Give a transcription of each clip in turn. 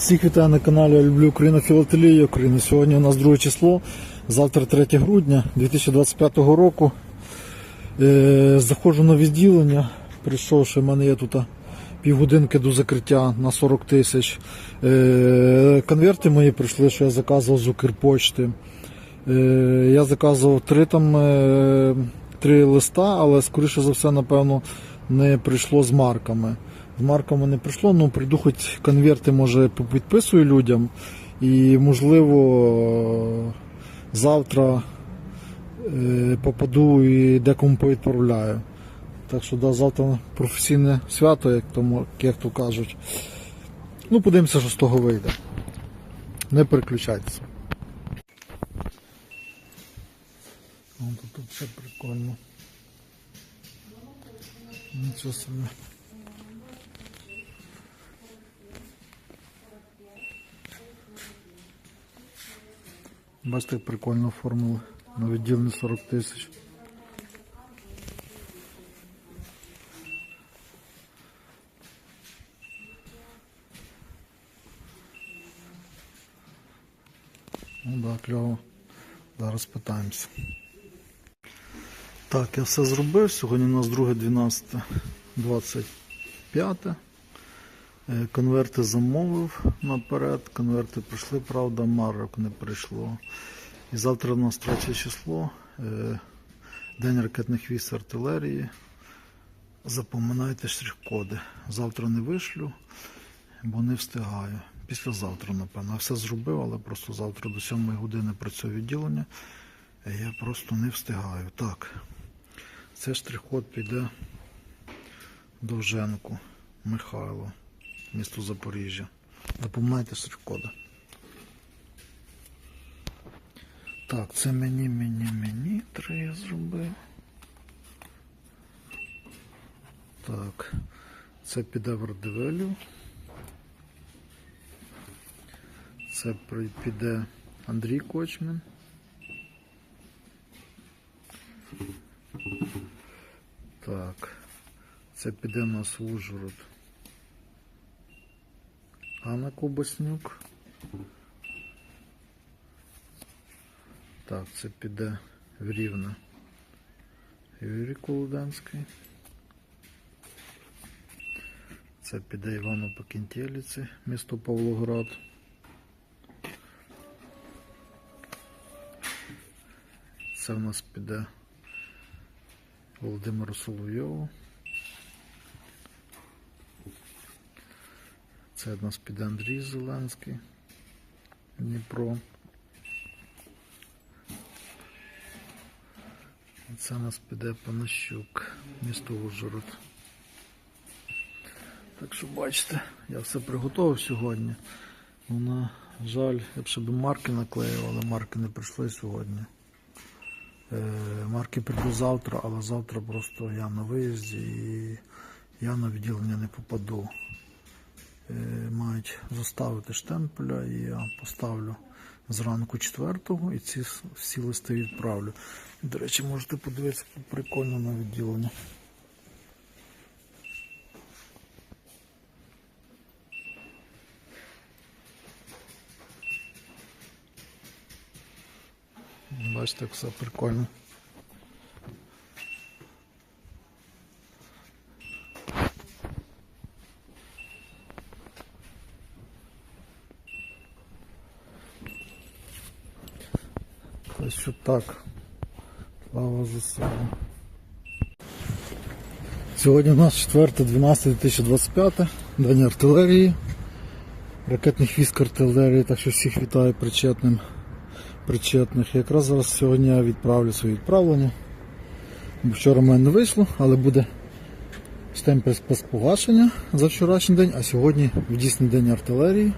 Всіх вітаю на каналі Я Люблю Україну Філателія України. Сьогодні у нас 2 число, завтра 3 грудня 2025 року. Е, заходжу на відділення. Прийшовши, в мене є тут півгодинки до закриття на 40 тисяч. Е, конверти мої прийшли, що я заказував з Укрпочти. Е, я заказував три там три листа, але скоріше за все, напевно, не прийшло з марками. З марками не прийшло, ну прийду хоч конверти, може, підписую людям. І можливо завтра е, попаду і декому повідправляю. Так що да, завтра професійне свято, як то, як то кажуть. Ну, подивимося, що з того вийде. Не переключайтеся. Тут, тут все прикольно. Нічого собі. Бачите, прикольно оформили на відділені 40 тисяч. Ну да, кльово. Зараз питаємося. Так, я все зробив. Сьогодні у нас 2, 12, 25. Е, Конверти замовив наперед. Конверти прийшли, правда, марок не прийшло. І завтра у нас 3 число. е, День ракетних військ артилерії. Запоминайте штрих-коди. Завтра не вишлю, бо не встигаю. Післязавтра, напевно. Я все зробив, але просто завтра до 7 години працює відділення. Я просто не встигаю. Так. Це штрих-код піде Довженку Михайло, місто Запоріжжя. Запоминайте штрих-коди. Так, це мені, мені, мені три я зробив. Так, це піде в Радивелю. Це піде Андрій Кочмін. Так, це піде у нас в. Анна Кубаснюк. Так, це піде в Рівне. Юрій Колоденський. Це піде Івану Покінтєліці, місто Павлоград. Це в нас піде Володимиру Соловйову. Це в нас піде Андрій Зеленський. Дніпро. Це у нас піде Панащук, місто Ужгород. Так що бачите, я все приготував сьогодні. Ну, на жаль, я б ще б марки наклеїв, але марки не прийшли сьогодні. Е, марки прийду завтра, але завтра просто я на виїзді і я на відділення не попаду. Е, мають заставити штемпеля і я поставлю зранку 4 і ці всі листи відправлю. До речі, можете подивитися прикольно на відділення. Бачите, як все прикольно. Та що так. Слава ЗСУ. Сьогодні у нас 4.12.2025, День артилерії, ракетних військ артилерії, так що всіх вітаю причетним, причетних. Якраз зараз сьогодні я відправлю свої відправлення. Вчора в мене не вийшло, але буде штемпель з погашення за вчорашній день, а сьогодні в дійсний день артилерії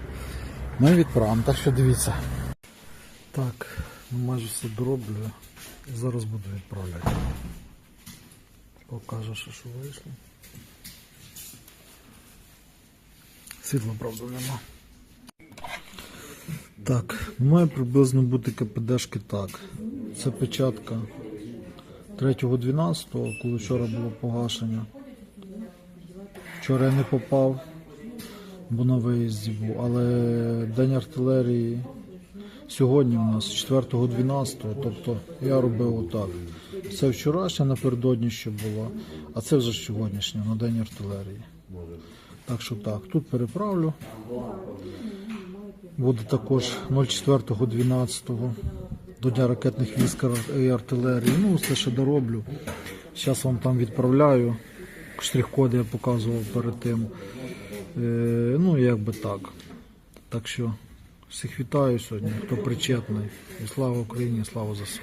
ми відправимо. Так що дивіться. Так, ну, майже все дороблю. Зараз буду відправляти. Покажу, що, що вийшло. Світла, правда, нема. Так, має приблизно бути КПДшки так. Це печатка 3.12, коли вчора було погашення. Вчора я не попав. бо на виїзді був. Але День артилерії сьогодні у нас 4-12, тобто я робив отак. Це вчорашня напередодні ще було, а це вже сьогоднішня на День артилерії. Так що так, тут переправлю. Буде також 04.12 до Дня ракетних військ і артилерії. Ну, все ще дороблю. Зараз вам там відправляю. Штрих-коди я показував перед тим. Е, ну, якби так. Так що всіх вітаю сьогодні, хто причетний. І слава Україні, і слава ЗСУ.